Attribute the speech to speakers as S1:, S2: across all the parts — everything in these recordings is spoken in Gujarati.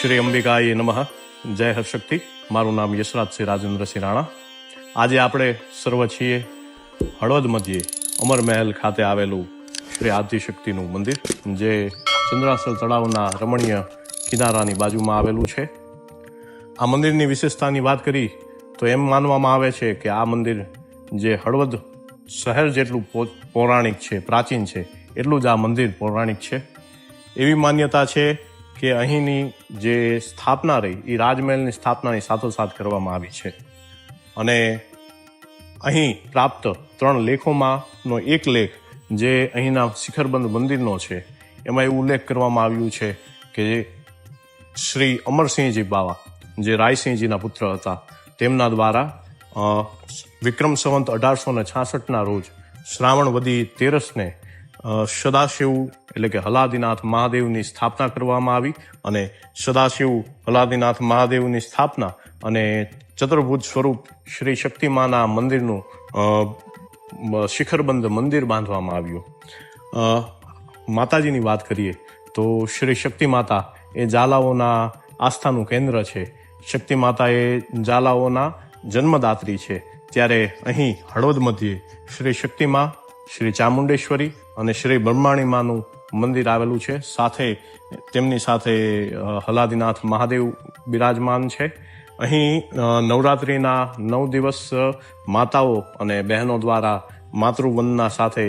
S1: શ્રી અંબિકાએ નમઃ. જય હરશક્તિ. મારું નામ યશરાજસિંહ રાજેન્દ્રસિંહ રાણા. આજે આપણે સર્વ છીએ હળવદ મધ્યે અમર મહેલ ખાતે આવેલું શ્રી આદ્યશક્તિનું મંદિર, જે ચંદ્રાસલ તળાવના રમણીય કિનારાની બાજુમાં આવેલું છે. આ મંદિરની વિશેષતાની વાત કરી તો એમ માનવામાં આવે છે કે આ મંદિર જે હળવદ શહેર જેટલું પૌરાણિક છે, પ્રાચીન છે, એટલું જ આ મંદિર પૌરાણિક છે. એવી માન્યતા છે કે અહીંની જે સ્થાપના રહી એ રાજમહેલની સ્થાપનાની સાથોસાથ કરવામાં આવી છે. અને અહીં પ્રાપ્ત ત્રણ લેખોમાંનો એક લેખ જે અહીંના શિખરબંધ મંદિરનો છે, એમાં એ ઉલ્લેખ કરવામાં આવ્યું છે કે શ્રી અમરસિંહજી બાવા, જે રાયસિંહજીના પુત્ર હતા, તેમના દ્વારા વિક્રમ સંવંત અઢારસો ને છાસઠના રોજ શ્રાવણ વધી તેરસને સદાશિવ એટલે કે હલાદીનાથ મહાદેવની સ્થાપના કરવામાં આવી અને સદાશિવ હલાદીનાથ મહાદેવની સ્થાપના અને ચતુર્ભુજ સ્વરૂપ શ્રી શક્તિમાના મંદિરનું શિખરબંધ મંદિર બાંધવામાં આવ્યું. માતાજીની વાત કરીએ તો શ્રી શક્તિ માતા એ ઝાલાઓના આસ્થાનું કેન્દ્ર છે. શક્તિ માતા એ ઝાલાઓના જન્મદાત્રી છે. ત્યારે અહીં હળવદ મધ્યે શ્રી શક્તિમાં શ્રી ચામુંડેશ્વરી અને શ્રી બ્રહ્માણી માનું મંદિર આવેલું છે. સાથે તેમની સાથે હલાદીનાથ મહાદેવ બિરાજમાન છે. અહીં નવરાત્રિના નવ દિવસ માતાઓ અને બહેનો દ્વારા માતૃવંદના સાથે,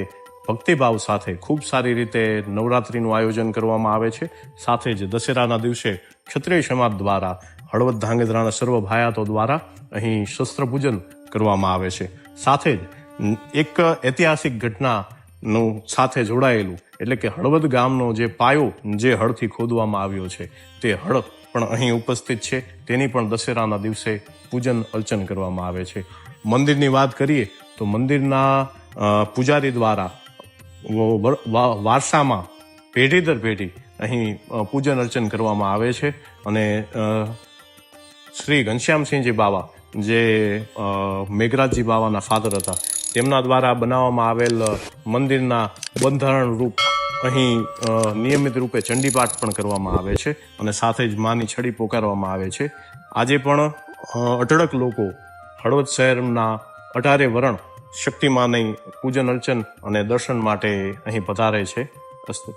S1: ભક્તિભાવ સાથે ખૂબ સારી રીતે નવરાત્રિનું આયોજન કરવામાં આવે છે. સાથે જ દશેરાના દિવસે ક્ષત્રિય સમાજ દ્વારા, હળવદ ધાંગધ્રાના સર્વ ભાયાતો દ્વારા અહીં શસ્ત્ર પૂજન કરવામાં આવે છે. સાથે જ એક ઐતિહાસિક ઘટનાનું સાથે જોડાયેલું, એટલે કે હળવદ ગામનો જે પાયો જે હળથી ખોદવામાં આવ્યો છે, તે હળ પણ અહીં ઉપસ્થિત છે. તેની પણ દશેરાના દિવસે પૂજન અર્ચન કરવામાં આવે છે. મંદિરની વાત કરીએ, તો મંદિરના પૂજારી દ્વારા વારસામાં પેઢી દર પેઢી અહીં પૂજન અર્ચન કરવામાં આવે છે. અને શ્રી ઘનશ્યામસિંહજી બાવા જે મેઘરાજજી બાવાના ફાધર હતા તેમના દ્વારા બનાવવામાં આવેલ મંદિરના બંધારણ રૂપ અહીં નિયમિત રૂપે ચંડીપાઠ પણ કરવામાં આવે છે અને સાથે જ માની છડી પોકારવામાં આવે છે. આજે પણ અઢળક લોકો હળવદ શહેરના અઢારે વરણ શક્તિમાની પૂજન અર્ચન અને દર્શન માટે અહીં પધારે છે. અસ્તુ.